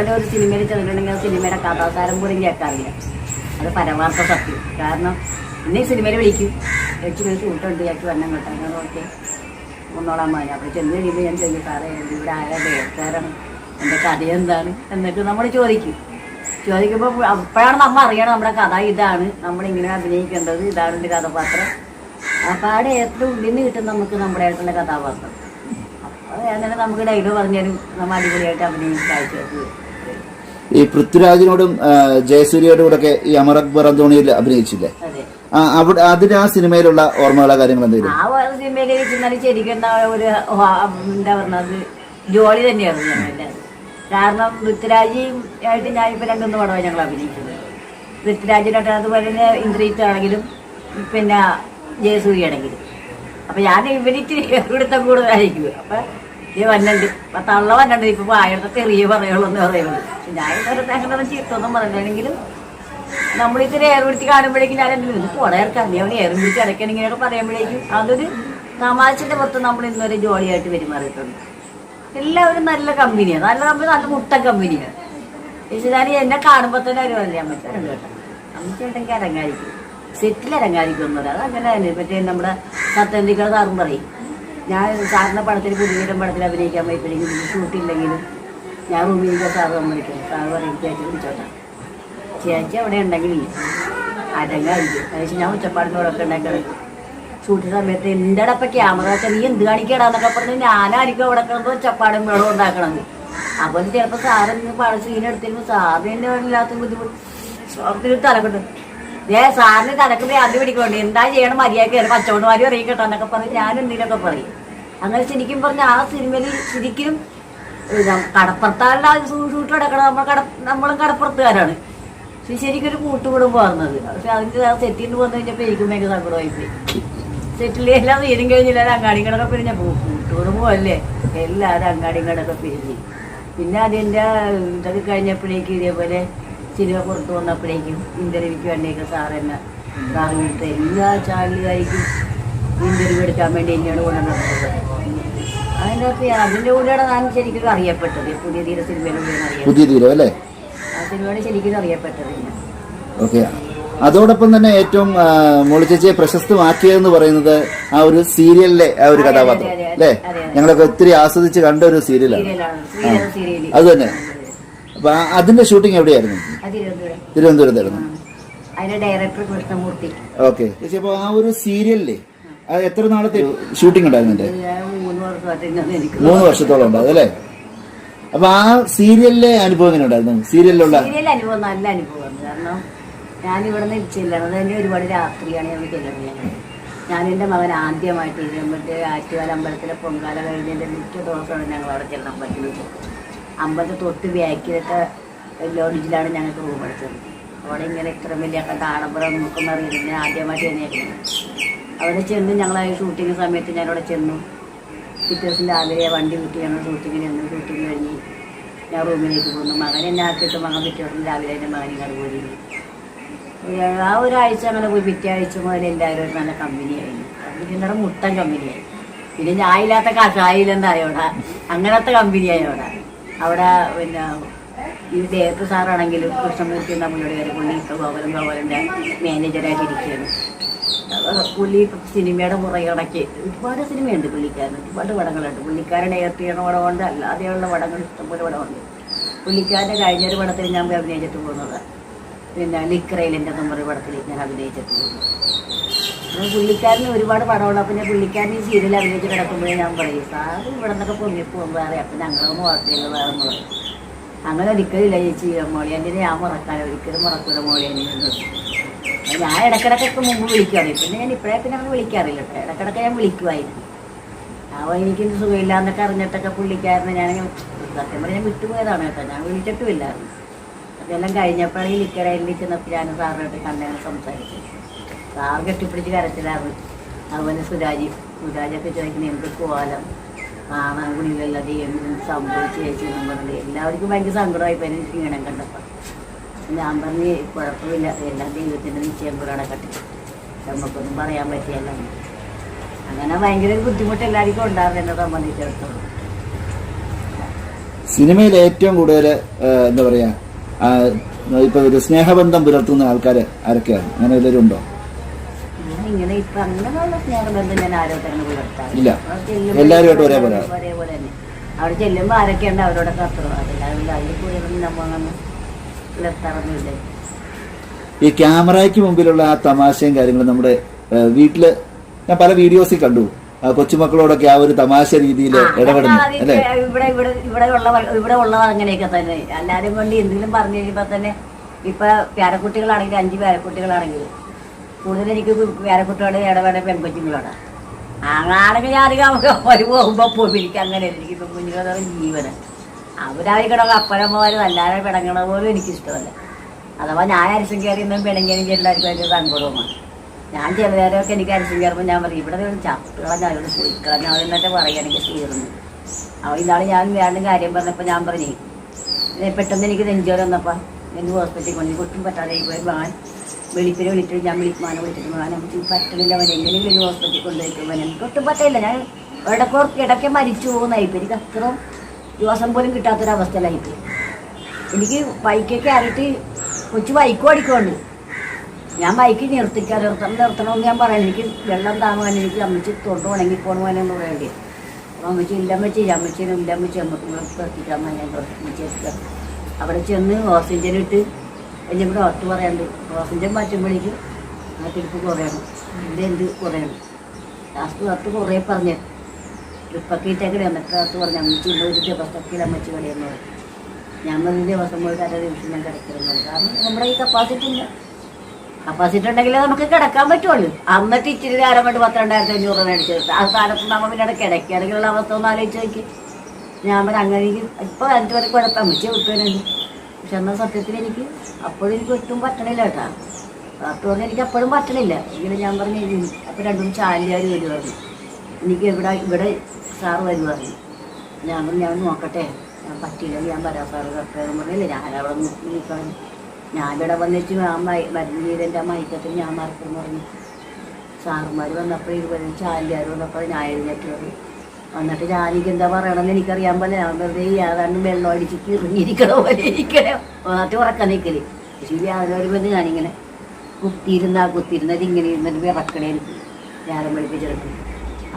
ഇപ്പം ഒരു സിനിമയിൽ ചെന്നിട്ടുണ്ടെങ്കിൽ ആ സിനിമയുടെ കഥാകാരം പോലും കേൾക്കാറില്ല. അത് പരമാർത്ഥ സത്യം. കാരണം ഇന്നീ സിനിമയിൽ വിളിക്കും. ചേച്ചി ഒരു ഷൂട്ടുണ്ട് ചേച്ചി വണ്ണം കേട്ടാൽ ഓക്കെ. ഒന്നോളാൻ മതി അപ്പോൾ ചെന്ന് കഴിയുമ്പോൾ ഞാൻ ചോദിക്കും സാറേ ഇവിടെ ആരാ ഡയറക്ടറാണ് എന്റെ കഥ എന്താണ്? എന്നിട്ട് നമ്മൾ ചോദിക്കും. ചോദിക്കുമ്പോൾ അപ്പോഴാണ് നമ്മൾ അറിയണം നമ്മുടെ കഥ ഇതാണ്. നമ്മളിങ്ങനെ അഭിനയിക്കേണ്ടത് ഇതാണ് എന്റെ കഥാപാത്രം. അപ്പം ആ ഡയറക്ടർ ഉള്ളിൽ നിന്ന് കിട്ടും നമുക്ക് നമ്മുടെ ആയിട്ടുള്ള കഥാപാത്രം. അപ്പോൾ അങ്ങനെ നമുക്ക് ഡയലോഗ് പറഞ്ഞാലും നമ്മൾ അടിപൊളിയായിട്ട് അഭിനയിച്ച് കാഴ്ചവെച്ച് ഈ പൃഥ്വിരാജിനോടും ജയസൂര്യയോടും കൂടെ ഒക്കെ ഈ അമർ അക്ബർ അന്തോണിയിൽ അഭിനയിച്ചില്ലേ? അവിടെ അതിന് ആ സിനിമയിലുള്ള ഓർമ്മകളോ കാര്യങ്ങൾ എന്തെങ്കിലും? ആ സിനിമയിൽ ചെന്നാലും ശരിക്കും എന്താ ഒരു എന്താ പറഞ്ഞത്? ജോലി തന്നെയാണ് കാരണം പൃഥ്വിരാജിയും ആയിട്ട് ഞാൻ ഇപ്പം രണ്ടൊന്ന് പടമാണ് ഞങ്ങൾ അഭിനയിക്കുന്നത് പൃഥ്വിരാജിനായിട്ട് അതുപോലെ തന്നെ ഇന്ദ്രിയത്ത് ആണെങ്കിലും പിന്നെ ജയസൂര്യ ആണെങ്കിലും. അപ്പം ഞാൻ ഇവരിച്ചിരി ഇവിടുത്തെ കൂടുതലായിരിക്കും. അപ്പം ഈ വന്നുണ്ട് പത്താളുള്ള തള്ള വന്നുണ്ട് ഇപ്പൊ ആയിരത്തെ തെറിയ പറയുള്ളൂ എന്ന് പക്ഷെ ഞാൻ അങ്ങനെ ചീർത്തൊന്നും പറഞ്ഞില്ലെങ്കിലും നമ്മളിത്തിരി എയർ പിടിച്ച് കാണുമ്പോഴേക്കും ഞാൻ എന്തെങ്കിലും ഇത് പുറയിറക്കാം നീ അവന് എയർ പിടിച്ച് അടയ്ക്കണം ഇങ്ങനെയൊക്കെ പറയുമ്പോഴേക്കും അതൊരു തമാശന്റെ പുറത്ത് നമ്മൾ ഇന്നൊരു ജോളിയായിട്ട് പെരുമാറിയിട്ടുണ്ട്. എല്ലാവരും നല്ല കമ്പനിയാണ് നല്ല കമ്പനി നല്ല മുട്ട കമ്പനിയാണ് പക്ഷേ ഞാൻ എന്നെ കാണുമ്പോൾ തന്നെ ഒരു പറയാൻ പറ്റും കേട്ടോ അമ്മച്ചേട്ടെങ്കിൽ അരങ്ങാരിക്കും സെറ്റിൽ അരങ്ങാരിക്കും അത് അങ്ങനെ തന്നെ. മറ്റേ നമ്മുടെ സത്യന്തിക്കള സാറും പറയും. ഞാൻ സാറിന്റെ പടത്തിൽ പുതിയ പടത്തിൽ അഭിനയിക്കാൻ പോയപ്പോഴെങ്കിലും ഷൂട്ടില്ലെങ്കിലും ഞാൻ റൂമിലേക്ക് സാറ് സമ്മതിക്കും. സാറ് പറയും ചേച്ചി വിളിച്ചോട്ടെ. ചേച്ചി അവിടെ ഉണ്ടെങ്കിലില്ല അരങ്ങായിരിക്കും പക്ഷേ ഞാൻ ഉച്ചപ്പാടിനോടൊക്കെ ഉണ്ടാക്കി ഷൂട്ട് സമയത്ത് എന്റെ അടപ്പം ക്യാമറ വെച്ചാൽ നീ എന്ത് കാണിക്കടാന്നൊക്കെ പറഞ്ഞ് ഞാനായിരിക്കും അവിടെ കിടന്ന് ഉച്ചപ്പാടും വെള്ളം ഉണ്ടാക്കണത്. അപ്പോൾ ചിലപ്പോൾ സാറിന് പട സീൻ സാറിന് സാറിന് വല്ലാത്ത ബുദ്ധിമുട്ട്. സാറിന് തലക്കെട്ട്. ഏ സാറിന് തലക്കെട്ട് അത് പിടിക്കൊണ്ട് എന്താ ചെയ്യണം? മര്യാദ കയറി പച്ചവണ്ണമാരും അറിയിക്കട്ടെ എന്നൊക്കെ പറഞ്ഞ് ഞാൻ എന്തെങ്കിലുമൊക്കെ പറയും. അങ്ങനെ ശരിക്കും പറഞ്ഞ ആ സിനിമയിൽ ശരിക്കും കടപ്പുറത്താരുടെ ഷൂട്ട് കിടക്കണം നമ്മൾ കട നമ്മളും കടപ്പുറത്തുകാരാണ്. പക്ഷെ ശരിക്കും ഒരു കൂട്ടുകുടുംബം വന്നത് പക്ഷെ അതിന്റെ ആ സെറ്റിൽ നിന്ന് വന്നു കഴിഞ്ഞപ്പോൾ എനിക്കും ഭയങ്കര സങ്കടമായി പോയി. സെറ്റിൽ എല്ലാം തീരും കഴിഞ്ഞില്ല. അങ്ങാടി കടക്കെ പിരിഞ്ഞ കൂട്ടുകുടുംബം അല്ലേ? എല്ലാവരും അങ്ങാടി കടക്കെ പിരിഞ്ഞ്. പിന്നെ അതിന്റെ ഇതൊക്കെ കഴിഞ്ഞപ്പോഴേക്കും ഇതേപോലെ സിനിമ പുറത്ത് വന്നപ്പോഴേക്കും ഇന്റർവ്യൂക്ക് വേണ്ടിയൊക്കെ സാർ എന്നെ സാറ് എല്ലാ ചാനലുകാർക്കും ഇന്റർവ്യൂ എടുക്കാൻ വേണ്ടി എന്നെയാണ് കൊണ്ടുവന്നത്. അതിന്റെ കൂടെയാണ് ഞാൻ ശരിക്കും അറിയപ്പെട്ടത്. പുതിയ തീരെ പുതിയ തീരം അല്ലേ? ആ സിനിമയാണ് ശരിക്കും അറിയപ്പെട്ടത് ഓക്കെ. അതോടൊപ്പം തന്നെ ഏറ്റവും ആ, മോളി ചേച്ചിയെ പ്രശസ്തമാക്കിയതെന്ന് പറയുന്നത് ആ ഒരു സീരിയലിലെ ആ ഒരു കഥാപാത്രം അല്ലേ. ഞങ്ങളൊക്കെ ഒത്തിരി ആസ്വദിച്ച് കണ്ട ഒരു സീരിയലാണ്. അത് തന്നെ. അപ്പൊ അതിന്റെ ഷൂട്ടിംഗ് എവിടെയായിരുന്നു? തിരുവനന്തപുരത്തായിരുന്നു. ഓക്കെ. ചേച്ചി അപ്പൊ ആ ഒരു സീരിയലിലെ എത്ര നാളത്തെ ഷൂട്ടിംഗ് ഉണ്ടായിരുന്നു മൂന്ന് വർഷത്തോളം ഉണ്ടാവും അല്ലേ? അപ്പൊ ആ സീരിയലിലെ അനുഭവം എങ്ങനെ ഉണ്ടായിരുന്നു? സീരിയലിലുള്ള സീരിയൽ അനുഭവം നല്ല അനുഭവമാണ്. കാരണം ഞാൻ ഇവിടെ നിന്ന് ചെല്ലണത് തന്നെ ഒരുപാട് രാത്രിയാണ് ഞാൻ ചെല്ലുന്നത്. ഞാൻ എന്റെ മകൻ ആദ്യമായിട്ട് ഇത് മറ്റേ ആറ്റുകാല അമ്പലത്തിലെ പൊങ്കാല കഴിഞ്ഞതിന്റെ മിക്ക ദിവസമാണ് ഞങ്ങൾ അവിടെ ചെല്ലാൻ പറ്റുന്നത് അമ്പലത്തെ തൊട്ട് ബാക്കിലത്തെ ലോഡ്ജിലാണ് ഞങ്ങൾക്ക് റൂം എടുത്തത്. അവിടെ ഇങ്ങനെ ഇത്ര വലിയ കണ്ട നോക്കുന്ന അറിയുന്നത് ആദ്യമായിട്ട് തന്നെയായിരുന്നു അവിടെ ചെന്ന് ഞങ്ങൾ ഷൂട്ടിങ് സമയത്ത് ഞാനവിടെ ചെന്നു. പിറ്റേ രാവിലെ വണ്ടി വിട്ട് ഞങ്ങൾ ഷൂട്ടിങ്ങിന് വന്നു ഷൂട്ടിങ് കഴിഞ്ഞ് ഞാൻ റൂമിലേക്ക് പോന്നു. മകൻ എന്നെ ആക്കിയിട്ട് മകൻ പിറ്റേ ദിവസം രാവിലെ എന്റെ മകൻ കട. പോയി ആ ഒരാഴ്ച അങ്ങനെ പോയി. പിറ്റേ ആഴ്ച മുതൽ എല്ലാവരും ഒരു നല്ല കമ്പനിയായി. കമ്പനിയുടെ മുട്ടൻ കമ്പനിയായി. പിന്നെ ഞാൻ ഇല്ലാത്ത കഷായില്ലെന്താ അവിടെ? അങ്ങനത്തെ കമ്പനിയായി അവിടെ. അവിടെ പിന്നെ ഈ ദേവപ്പ് സാറാണെങ്കിലും കൃഷ്ണമൂർത്തി എന്ന പുള്ളിയുടെ പേര് പുള്ളി ഇപ്പോൾ ഗോപുരം ഗോപുരന്റെ മാനേജറായിട്ട് ഇരിക്കുകയാണ്. പുള്ളി സിനിമയുടെ പുറകിടയ്ക്ക് ഒരുപാട് സിനിമയുണ്ട് പുള്ളിക്കാരൻ ഒരുപാട് പടങ്ങളുണ്ട്. പുള്ളിക്കാരൻ ഏർത്തിയുടെ പടമുണ്ട്. അല്ലാതെയുള്ള പടങ്ങൾ ഇഷ്ടംപോലെ പടമുണ്ട്. പുള്ളിക്കാരന്റെ കഴിഞ്ഞൊരു പടത്തിൽ ഞാൻ അഭിനയിച്ചിട്ട് പോകുന്നത്. പിന്നെ ലിക്രയിലിന്റെ നമ്പർ പടത്തിൽ ഞാൻ അഭിനയിച്ചിട്ട് പോകുന്നു പുള്ളിക്കാരന് ഒരുപാട് പടമുള്ള പിന്നെ പുള്ളിക്കാരൻ ഈ സീരിയൽ അഭിനയിച്ച് കിടക്കുമ്പോഴേ ഞാൻ പറയും സാറ് ഇവിടെ നിന്നൊക്കെ പൊങ്ങിപ്പോകും വേറെ. അപ്പം ഞങ്ങളൊന്നും വളർത്തില്ല വേറെ പറയും അങ്ങനെ ഒരിക്കലില്ല ചേച്ചി. മോളി എന്റെ ഞാൻ മുറക്കാനോ ഒരിക്കലും മുറക്കൂല മോളി എന്നെ. ഞാൻ ഇടക്കിടക്കൊക്കെ മുമ്പ് വിളിക്കാറ് പിന്നെ ഞാൻ ഇപ്പോഴേ പിന്നെ അങ്ങനെ വിളിക്കാറില്ല കേട്ടോ. ഇടക്കിടക്ക് ഞാൻ വിളിക്കുമായിരുന്നു അപ്പോൾ എനിക്ക് സുഖമില്ല എന്നൊക്കെ അറിഞ്ഞിട്ടൊക്കെ പുള്ളിക്കായിരുന്നു ഞാൻ സത്യം പറഞ്ഞാൽ വിട്ടുപോയതാണ് കേട്ടോ. ഞാൻ വിളിച്ചിട്ടുമില്ലായിരുന്നു അതെല്ലാം കഴിഞ്ഞപ്പോഴാണ് ഈ ലിക്കറയിൽ ചെന്നപ്പോൾ ഞാൻ സാറിനായിട്ട് കണ്ടാണ് സംസാരിച്ചു സാർ കെട്ടിപ്പിടിച്ച് കരച്ചിലായിരുന്നു. അതുപോലെ സുരാജി സുരാജൊക്കെ ചോദിക്കുന്നത് എന്ത് കോലം? കൂടിയില്ലല്ലോ ദൈവം സംഭവിച്ച് ചേച്ചി എന്നും പറഞ്ഞത് എല്ലാവർക്കും ഭയങ്കര സങ്കടമായി പോയി എനിക്ക് ഇങ്ങനെ കണ്ടപ്പോൾ. ഞാൻ പറഞ്ഞ് കുഴപ്പമില്ല. എല്ലാം ദൈവത്തിന്റെ നിശ്ചയം കൂടെ അടക്കട്ടെ നമുക്കൊന്നും പറയാൻ പറ്റിയല്ല. അങ്ങനെ ഭയങ്കര ബുദ്ധിമുട്ട് എല്ലാവർക്കും എന്നെ സംബന്ധിച്ചിടത്തോളം. സിനിമയിൽ ഏറ്റവും കൂടുതൽ എന്താ പറയാ ഇപ്പൊ ഒരു സ്നേഹബന്ധം പുലർത്തുന്ന ആൾക്കാർ ആരൊക്കെയാണ്? അങ്ങനെ ഉണ്ടോ ഇങ്ങനെ ഇപ്പൊ അങ്ങനെയുള്ള സ്നേഹബന്ധം ഞാൻ ആരോഗ്യം പുലർത്താറ്. ഇല്ല. അവിടെ ചെല്ലുമ്പോ എല്ലാവരുമായിട്ട് ഒരേപോലെ. ഒരേപോലെ തന്നെ. അവിടെ ചെല്ലുമ്പോ ആരൊക്കെയുണ്ട് അവരോടൊക്കെ അത്ര അതില്ലാതെ അതിൽ കൂടുതലൊന്നും നമ്മ അങ്ങനെ പുലർത്താറൊന്നുമില്ല? ഈ ക്യാമറയ്ക്ക് മുമ്പിലുള്ള ആ തമാശയും കാര്യങ്ങളും നമ്മുടെ വീട്ടിൽ ഞാൻ പല വീഡിയോസിൽ കണ്ടു. കൊച്ചുമക്കളോടൊക്കെ ആ ഒരു തമാശ രീതിയിൽ ഇടപെടുന്നു അല്ലേ? ഇവിടെ ഇവിടെ ഇവിടെ ഉള്ള ഇവിടെ ഉള്ളത് അങ്ങനെയൊക്കെ തന്നെ. എല്ലാരും കൊണ്ട് എന്തെങ്കിലും പറഞ്ഞു കഴിയുമ്പോ തന്നെ ഇപ്പൊ പേരക്കുട്ടികളാണെങ്കിൽ അഞ്ച് പേരക്കുട്ടികളാണെങ്കിൽ കൂടുതൽ എനിക്ക് വേറെ പേരക്കുട്ടികളോട് ഇടപെട പെൺകൊച്ചുങ്ങളോട് ആണെങ്കിൽ ഞാൻ അധികം അവർ പോകുമ്പോൾ പോയി എനിക്ക് അങ്ങനെ എനിക്ക് കുഞ്ഞുങ്ങളുടെ ജീവന്. അവരായിരിക്കണം അപ്പനമ്മമാരും? അല്ലാതെ പിടങ്ങണ പോലും എനിക്കിഷ്ടമല്ല. അഥവാ ഞാൻ അരിശം കയറിയൊന്നും പിണങ്ങിയെങ്കിൽ എല്ലാവർക്കും അതിന്റെ സങ്കടവുമാണ്. ഞാൻ ചില നേരമൊക്കെ എനിക്ക് അരിശം കയറുമ്പോൾ ഞാൻ പറയും ഇവിടെ ഒരു ചത്തുകളഞ്ഞ അവരോട് കളഞ്ഞ അവരെന്നൊക്കെ പറയുകയാണെങ്കിൽ തീർന്നു അവ ഇന്നാണ് ഞാൻ വേണ്ട കാര്യം പറഞ്ഞപ്പോൾ ഞാൻ പറഞ്ഞു "ഏ, പെട്ടെന്ന് എനിക്ക് നെഞ്ചോരം വന്നപ്പോൾ എനിക്ക് ഹോസ്പിറ്റലിൽ കൊണ്ട് കുട്ടും പറ്റാതെ പോയി മാൻ വെളിപ്പിനെ വിളിച്ചിട്ട് ഞാൻ വിളിക്കുമാനെ വിളിച്ചിട്ട് മോനെ നമുക്ക് പറ്റണില്ല അവൻ എങ്ങനെയെങ്കിലും ഒരു ഹോസ്പിറ്റലിൽ കൊണ്ടുപോയിക്കുമ്പോൾ എനിക്ക് ഒട്ടും പറ്റില്ല ഞാൻ ഇടക്കോ ഇടയ്ക്ക് മരിച്ചു പോകുന്നതായി എനിക്ക് അത്ര ദിവസം പോലും കിട്ടാത്തൊരവസ്ഥയിലായിപ്പോയി എനിക്ക് ബൈക്കൊക്കെ ആയിട്ട് കൊച്ചു ബൈക്കും ഓടിക്കുന്നുണ്ട് ഞാൻ ബൈക്ക് നിർത്തിക്കാൻ നിർത്തണം നിർത്തണമെന്ന് ഞാൻ പറയാം എനിക്ക് വെള്ളം താങ്ങാൻ എനിക്ക് അമ്മച്ചി തൊണ്ട് ഉണങ്ങി പോകണമെന്ന് വേണ്ടി അപ്പോൾ അമ്മച്ചി ഇല്ലമ്മച്ചി അമ്മച്ചിനും ഇല്ലമ്മച്ചി അമ്മയ്ക്ക് എത്തിക്കാൻ ഞാൻ അമ്മച്ചി അവിടെ ചെന്ന് ഓക്സിജൻ ഇട്ട് എന്നോട് ഡോക്ടർ പറയാണ്ട് റോസിന്റെ മാറ്റുമ്പോഴേക്കും ആ തിരിപ്പ് കുറയണം. എന്റെ എന്ത് കുറയണം? ലാസ്റ്റ് ഡോക്ടർ കുറേ പറഞ്ഞു. ട്രിപ്പൊക്കെ ഇട്ടേക്കടെ എന്നിട്ട് ഡോക്ടർ പറഞ്ഞു. അമ്മച്ചി ഇന്ന ഒരു ദിവസത്തിൽ അമ്മച്ചി കളിയെന്ന് പറയും ഞാൻ ഒരു ദിവസം പോയിട്ട് അര ദിവസം ഞാൻ കിടക്കുന്നുണ്ട് കാരണം നമ്മുടെ ഈ കപ്പാസിറ്റി ഇല്ല. കപ്പാസിറ്റി ഉണ്ടെങ്കിലേ നമുക്ക് കിടക്കാൻ പറ്റുള്ളൂ. അന്നിട്ട് ഇച്ചിരി നേരം കൊണ്ട് പന്ത്രണ്ടായിരത്തി അഞ്ഞൂറ് മേടിച്ചെടുത്ത് ആ സ്ഥാനത്ത് നമ്മൾ പിന്നെ കിടക്കുകയാണെങ്കിലുള്ള അവസ്ഥ ഒന്ന് ആലോചിച്ച് നോക്കി. ഞാൻ പറഞ്ഞു അങ്ങനെ എനിക്ക് ഇപ്പൊ അഞ്ചു വരെ കുഴപ്പം അമ്മച്ചി വിട്ടുവരുന്നുണ്ട് പക്ഷെ എന്നാൽ സത്യത്തിൽ എനിക്ക് അപ്പോഴും എനിക്ക് ഒട്ടും പറ്റണില്ല കേട്ടാ. ഡോക്ടർ പറഞ്ഞു എനിക്ക് അപ്പോഴും പറ്റണില്ല. ഇങ്ങനെ ഞാൻ പറഞ്ഞു "ഇനി അപ്പൊ രണ്ടും ചാലിയാർ വരുമായിരുന്നു എനിക്ക് ഇവിടെ ഇവിടെ സാറ് വരുമായിരുന്നു ഞാൻ പറഞ്ഞു ഞാൻ നോക്കട്ടെ. ഞാൻ പറ്റില്ല ഞാൻ വരാം സാറ് ഡോക്ടറെ പറഞ്ഞില്ല ഞാൻ അവിടെ നിൽക്കാൻ ഇവിടെ വന്നിട്ട് ആ മരുന്ന് ചെയ്തതിന്റെ ആ മയക്കത്തിൽ ഞാൻ മറക്കുന്നു പറഞ്ഞു. സാറുമാർ വന്നപ്പോൾ ഇരുപത് ചാലിയാർ വന്നപ്പോൾ ഞാൻ എഴുന്നേറ്റ്. പറഞ്ഞു എന്നിട്ട് ഞാനിക്ക് എന്താ പറയണമെന്ന് എനിക്കറിയാൻ പോലെ ഞാൻ വെറുതെ ഏതാണ്ട് വെള്ളം അടിച്ച് ഇറങ്ങിയിരിക്കണ പോലെ ഇരിക്കണേ. എന്നിട്ട് ഉറക്കം നിൽക്കൽ പക്ഷേ യാതൊരു ബന്ധം ഞാനിങ്ങനെ കുത്തിയിരുന്ന കുത്തിയിരുന്നത് ഇങ്ങനെ ഇരുന്നിട്ട് വിറക്കണേ എനിക്ക് നേരം വിളിപ്പിച്ചെടുക്കും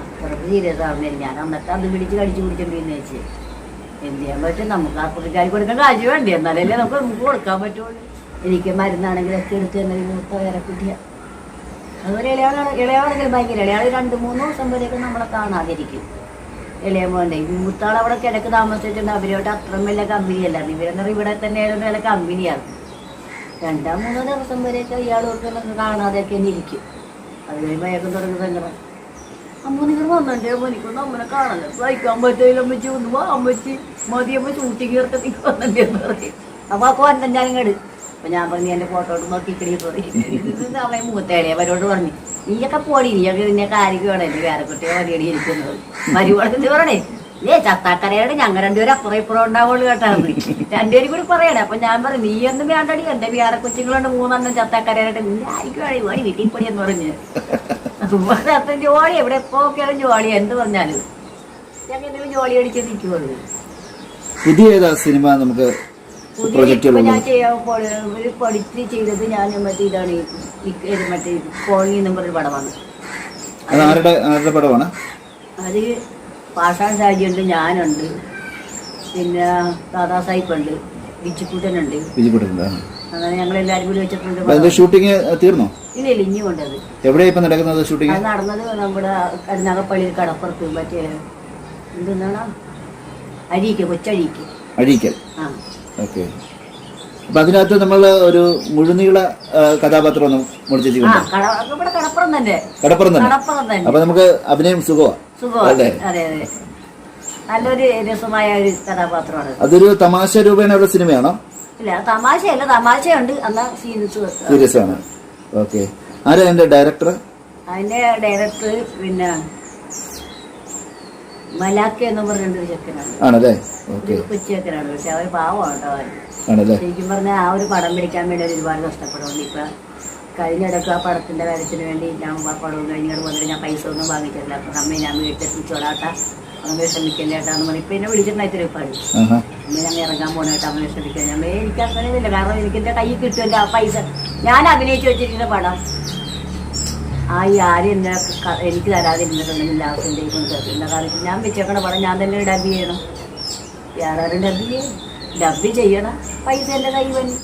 അത്രയ്ക്ക് സീരിയസ് ആവുന്നില്ല ഞാൻ എന്നിട്ട് അത് പിടിച്ച് കടിച്ചു പിടിച്ചിട്ടുണ്ടെന്ന് വെച്ച് എന്ത് ചെയ്യാൻ പറ്റും? നമുക്ക് ആ പുള്ളിക്കാരി കൊടുക്കാൻ കാശ് വേണ്ടേ? എന്നാലല്ലേ നമുക്ക് നമുക്ക് കൊടുക്കാൻ പറ്റുള്ളൂ. എനിക്ക് മരുന്നാണെങ്കിൽ ഒക്കെ എടുത്ത് തന്നെ മൂത്ത വേറെ കുട്ടിയ. അതുപോലെ ഇളയാളാണ് ഇളയാളാണെങ്കിൽ ഭയങ്കര ഇളയാൾ രണ്ട് മൂന്ന് ദിവസം വരെയൊക്കെ നമ്മളെ കാണാതിരിക്കും. ഇളയ മോന്റെ മൂത്താൾ അവിടെ കിടക്ക് താമസിച്ചിട്ടുണ്ട്. അവരോട്ട് അത്രയും വലിയ കമ്പനിയല്ല. ഇവരെന്ന് പറഞ്ഞാൽ ഇവിടെ തന്നെ ആയിരുന്നു നല്ല കമ്പനിയാണ്. രണ്ടാം മൂന്നോ ദിവസം വരെയൊക്കെ ഇയാളൊക്കെ കാണാതെയൊക്കെ തന്നെ ഇരിക്കും. അത് കഴിയുമ്പോൾ അയാൾക്ക് തുടങ്ങി സങ്കടം അമ്മ നിങ്ങൾ വന്നിട്ടേ അമ്മ എനിക്കൊന്ന് അമ്മനെ കാണാൻ സഹിക്കാൻ പറ്റില്ല അമ്മച്ചി. ഒന്ന് വാ അമ്മച്ചി. മതി അമ്മ ഷൂട്ടിങ് ചേർത്ത് നിങ്ങൾ വന്നിട്ടേന്ന് പറയും അപ്പൊ ആ ഞാൻ ഇങ്ങട് അപ്പൊ ഞാൻ പറഞ്ഞു എന്റെ ഫോട്ടോ നോക്കിക്കടി പറയും അവൻ മൂത്തേടെ അവരോട് പറഞ്ഞു. നീയൊക്കെ പോടി നീയൊക്കെ നിന്നെ കാര്യം വേണം. എന്റെ വേറെ കുട്ടിയെ മതിയടി ഇരിക്കുന്നത്. മരുവളത്തിന് പറയണേ. ഏ ചത്താക്കരയോട് ഞങ്ങൾ രണ്ടുപേരും അപ്പുറം ഇപ്പുറം ഉണ്ടാവുള്ളൂ കേട്ടാ. രണ്ടുപേരും കൂടി പറയണേ. അപ്പൊ ഞാൻ പറയും നീ ഒന്നും വേണ്ടടി. എന്റെ വേറെ കൊച്ചുങ്ങളുണ്ട് മൂന്നെണ്ണം ചത്താക്കരയായിട്ട്. നീ ആയിരിക്കും വഴി വീട്ടിൽ പൊടി എന്ന് പറഞ്ഞ്. അപ്പം ജോളി എവിടെ എപ്പോഴൊക്കെയാണ് ജോളി. എന്ത് പറഞ്ഞാലും. ഞങ്ങൾ എന്തെങ്കിലും ജോളി അടിച്ച് നിൽക്കുള്ളൂ. പുതിയ സിനിമ നമുക്ക് ഒരു പഠിച്ച് ചെയ്തത് ഞാൻ മറ്റേ ഇതാണ് മറ്റേ കോളനി എന്നും പറഞ്ഞൊരു പടമാണ്. ആരുടെ പടമാണ്? അത് പാഷാൻ ഷാജിയുണ്ട് ഞാനുണ്ട്. പിന്നെ ദാദാ സാഹിബ് ഉണ്ട് വിജിക്കുട്ടുണ്ട് അങ്ങനെ ഞങ്ങൾ എല്ലാവരും കൂടി വെച്ചിട്ടുണ്ട് ഷൂട്ടിംഗ് തീർന്നോ? ഇല്ല ഇല്ല ഇനി കൊണ്ടത് എവിടെയാ ഇപ്പൊ നടക്കുന്നത് ഷൂട്ടിംഗ് അത് നടന്നത് നമ്മുടെ കരുനാഗപ്പള്ളിയിൽ കടപ്പുറത്ത് മറ്റേ എന്തെന്നാണ്? അരീക്ക് കൊച്ചഴീക്ക് അഴീക്കൽ. ആ. ഓക്കെ. അപ്പൊ അതിനകത്ത് നമ്മൾ ഒരു മുഴുനീള കഥാപാത്രം ഒന്ന് മുടിച്ചിട്ടുണ്ട് കടപ്പുറം തന്നെ. കടപ്പുറം തന്നെ. അപ്പൊ നമുക്ക് അഭിനയം സുഖമാ? സുഖമാണ് അതെ അതെ. നല്ലൊരു രസമായ ഒരു കഥാപാത്രമാണ്. അതൊരു തമാശ രൂപേണ ഉള്ള സിനിമയാണോ? ഇല്ല തമാശയല്ല തമാശയുണ്ട്. എന്നാ സീരിയസ് സീരിയസ് ആണ്. ഓക്കെ. ആരാ എന്റെ ഡയറക്ടർ? അതിന്റെ ഡയറക്ടർ പിന്നെ മലാക്ക എന്ന് പറഞ്ഞൊരു ചെക്കനാണ്. ആണല്ലേ? പക്ഷെ അവർ പാവമാണ് കേട്ടോ ശരിക്കും പറഞ്ഞാൽ ആ ഒരു പടം പിടിക്കാൻ വേണ്ടി അവർ ഒരുപാട് കഷ്ടപ്പെടുന്നുണ്ട്. ഇപ്പൊ കഴിഞ്ഞിടക്ക് ആ പടത്തിന്റെ കാര്യത്തിന് വേണ്ടി ഞാൻ ആ പടവും കഴിഞ്ഞിട്ട് വന്നിട്ട് ഞാൻ പൈസ ഒന്നും വാങ്ങിച്ചിട്ടില്ല. അപ്പൊ അമ്മ ഞാൻ വീട്ടിൽ അമ്മ അങ്ങനെ പറഞ്ഞു ഇപ്പൊ എന്നെ വിളിച്ചിട്ടുണ്ടായി പാടി അമ്മ ഞങ്ങൾ ഇറങ്ങാൻ പോണേട്ടാ അമ്മ ശ്രമിക്കാൻ. ഞാൻ എനിക്ക് അങ്ങനെ ഇല്ല കാരണം എനിക്ക് എന്റെ കയ്യിൽ കിട്ടുമല്ലോ ആ പൈസ. ഞാൻ അഭിനയിച്ചു വെച്ചിരിക്കുന്ന പടം. ആ ഈ ആരും എന്നെ എനിക്ക് തരാതിരുന്നിട്ടുണ്ടെങ്കിൽ ലാസ്റ്റ് എന്റെ എന്താ കാരണം ഞാൻ വെച്ചേക്കണ പടം ഞാൻ തന്നെ ഡബ് ചെയ്യണം? വേറെ ഡബ്ബി ഡബ് ചെയ്യും ഡബ് ചെയ്യണം. പൈസ എന്റെ വന്നു